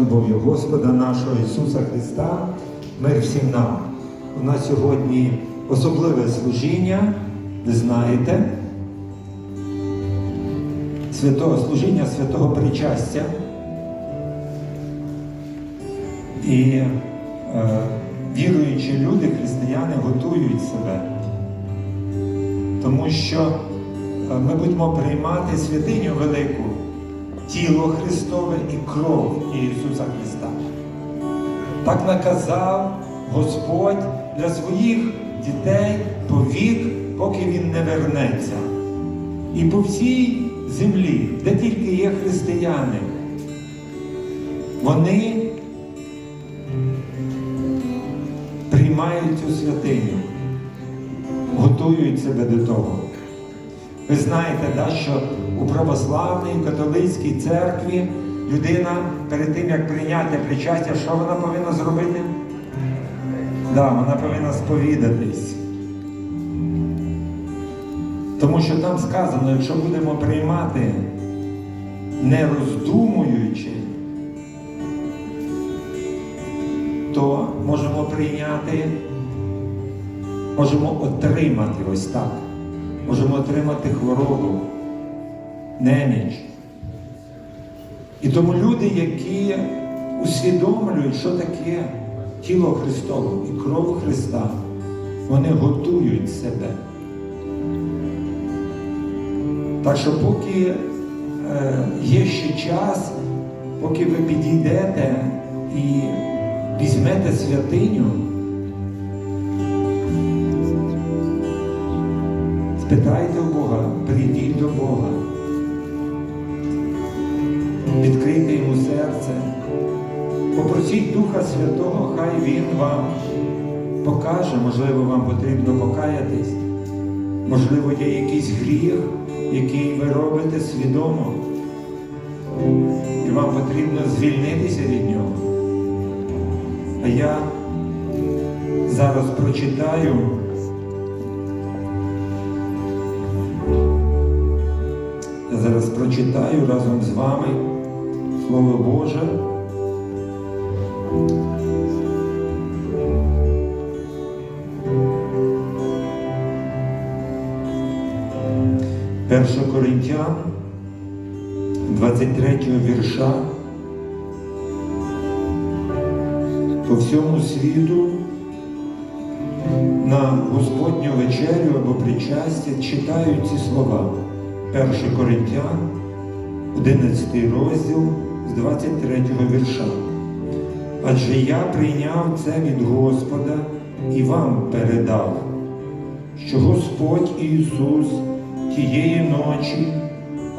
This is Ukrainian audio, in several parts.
любов'ю Господа нашого Ісуса Христа, мир всім нам. У нас сьогодні особливе служіння, ви знаєте, святого служіння, святого причастя. І е, віруючі люди, християни, готують себе, тому що е, ми будемо приймати святиню велику, тіло Христове і кров Ісуса Христа. Так наказав Господь для своїх дітей по вік, поки Він не вернеться. І по всій землі, де тільки є християни, вони приймають цю святиню, готують себе до того. Ви знаєте, да, що у православній католицькій церкві людина перед тим, як прийняти причастя, що вона повинна зробити? Да, вона повинна сповідатись. Тому що там сказано, якщо будемо приймати не роздумуючи, то можемо прийняти, можемо отримати ось так. Можемо отримати хворобу, неміч. І тому люди, які усвідомлюють, що таке тіло Христове і кров Христа, вони готують себе. Так що поки е, є ще час, поки ви підійдете і візьмете святиню, відкрийте йому серце, попросіть Духа Святого, хай Він вам покаже, можливо, вам потрібно покаятись, можливо, є якийсь гріх, який ви робите свідомо, і вам потрібно звільнитися від нього. А я зараз прочитаю. Я зараз прочитаю разом з вами Слово Боже. Перша Коринтян, 23 вірша. По всьому світу на Господню вечерю або причастя читають ці слова. 1 Коринтян, 11 розділ з 23 вірша. Адже я прийняв це від Господа і вам передав, що Господь Ісус тієї ночі,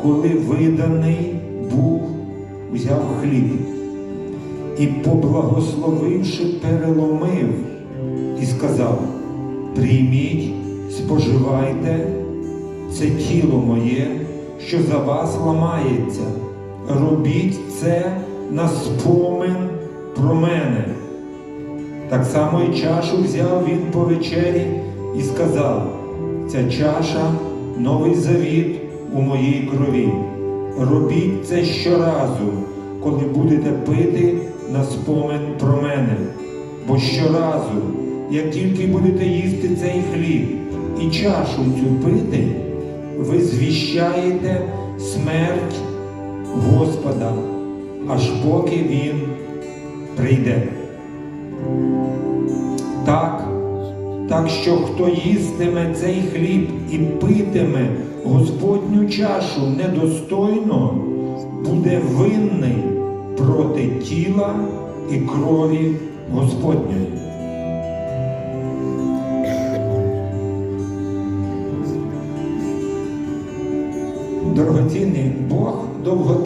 коли виданий був, взяв хліб і, поблагословивши, переломив і сказав: прийміть, споживайте це тіло моє, що за вас ламається. Робіть це на спомин про мене. Так само і чашу взяв він по вечері і сказав: ця чаша новий завіт у моїй крові. Робіть це щоразу, коли будете пити на спомин про мене. Бо щоразу, як тільки будете їсти цей хліб і чашу цю пити, ви звіщаєте смерть Господа, аж поки Він прийде. Так, так що хто їстиме цей хліб і питиме Господню чашу недостойно, буде винний проти тіла і крові Господньої. Дорогоцінний Бог довго.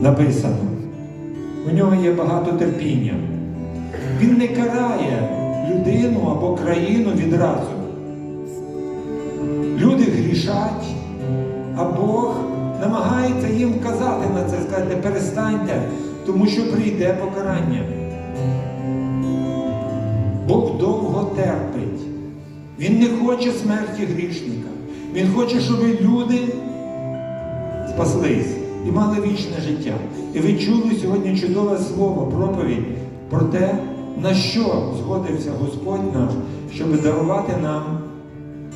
Написано. У нього є багато терпіння. Він не карає людину або країну відразу. Люди грішать, а Бог намагається їм вказати на це, сказати, перестаньте, тому що прийде покарання. Бог довго терпить. Він не хоче смерті грішника. Він хоче, щоб люди спаслись. І мали вічне життя. І ви чули сьогодні чудове слово, проповідь про те, на що згодився Господь наш, щоб дарувати нам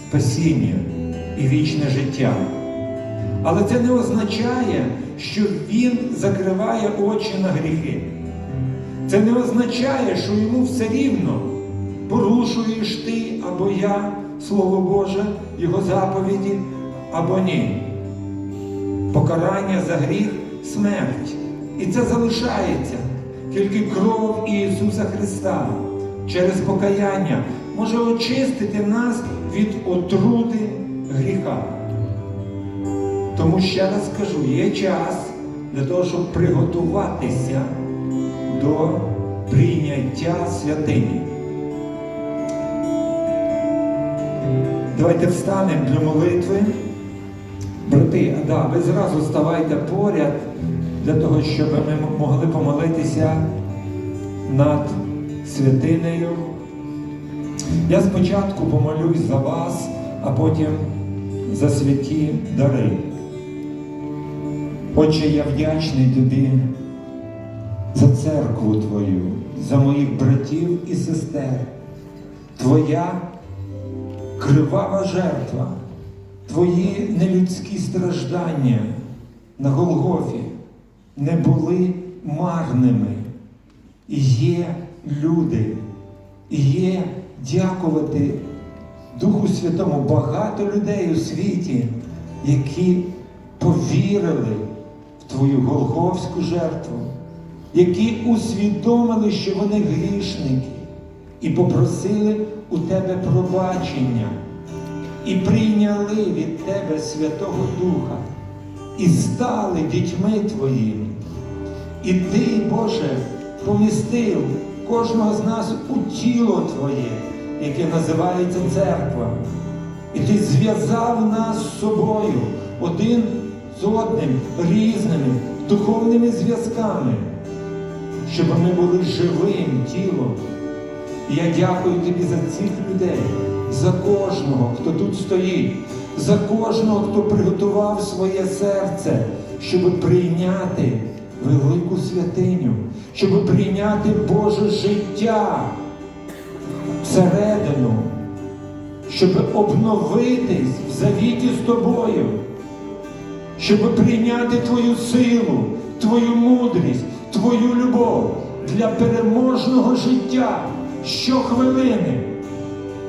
спасіння і вічне життя. Але це не означає, що Він закриває очі на гріхи. Це не означає, що йому все рівно порушуєш ти або я Слово Боже, Його заповіді, або ні. Покарання за гріх смерть. І це залишається. Тільки кров Ісуса Христа через покаяння може очистити нас від отрути гріха. Тому ще раз скажу, є час для того, щоб приготуватися до прийняття святині. Давайте встанемо для молитви. Брати, да, ви зразу ставайте поряд для того, щоб ми могли помолитися над святинею. Я спочатку помолюсь за вас, а потім за святі дари. Отче, я вдячний тобі за церкву Твою, за моїх братів і сестер. Твоя кривава жертва, Твої нелюдські страждання на Голгофі не були марними. І є люди, і є дякувати Духу Святому багато людей у світі, які повірили в Твою Голговську жертву, які усвідомили, що вони грішники, і попросили у Тебе пробачення, і прийняли від Тебе Святого Духа, і стали дітьми Твоїми. І Ти, Боже, помістив кожного з нас у тіло Твоє, яке називається церква. І Ти зв'язав нас з собою один з одним різними духовними зв'язками, щоб ми були живим тілом. Я дякую тобі за цих людей, за кожного, хто тут стоїть, за кожного, хто приготував своє серце, щоб прийняти велику святиню, щоб прийняти Боже життя всередину, щоб обновитись в завіті з тобою, щоб прийняти Твою силу, Твою мудрість, Твою любов для переможного життя щохвилини.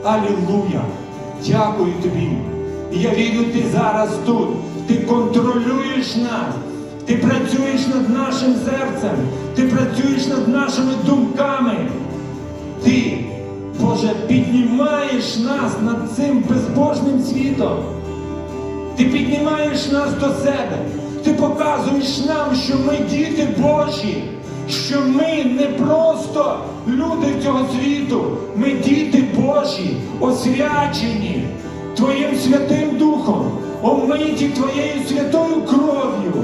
Алілуя! Дякую тобі. Я вірю, ти зараз тут. Ти контролюєш нас. Ти працюєш над нашим серцем, ти працюєш над нашими думками. Ти, Боже, піднімаєш нас над цим безбожним світом. Ти піднімаєш нас до себе. Ти показуєш нам, що ми діти Божі, що ми не просто люди цього світу, ми діти Божі, освячені Твоїм Святим Духом, омиті Твоєю святою кров'ю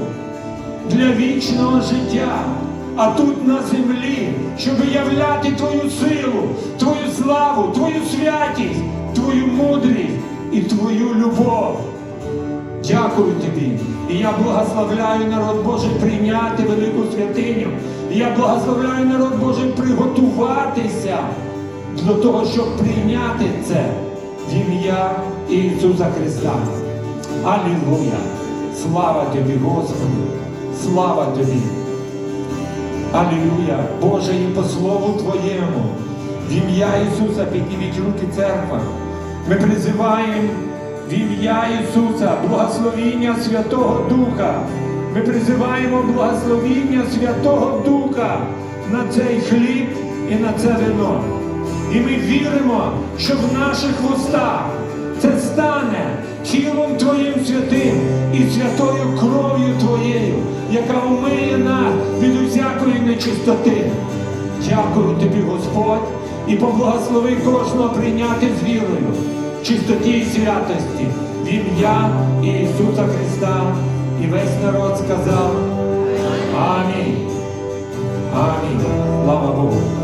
для вічного життя. А тут на землі, щоб являти Твою силу, Твою славу, Твою святість, Твою мудрість і Твою любов. Дякую тобі. І я благословляю народ Божий прийняти велику святиню. І я благословляю народ Божий приготуватися до того, щоб прийняти це в ім'я Ісуса Христа. Алілуя! Слава тобі, Господи! Слава тобі! Алілуя! Боже, і по слову Твоєму, в ім'я Ісуса підніміть руки церква. Ми призиваємо в ім'я Ісуса благословіння Святого Духа. Ми призиваємо благословіння Святого Духа на цей хліб і на це вино. І ми віримо, що в наших вустах це стане тілом Твоїм святим і святою кров'ю Твоєю, яка умиє нас від усякої нечистоти. Дякую тобі, Господь, і поблагослови кожного прийняти з вірою, чистоті і святості в ім'я Ісуса Христа. І весь народ сказав Амінь. Амінь. Слава Богу.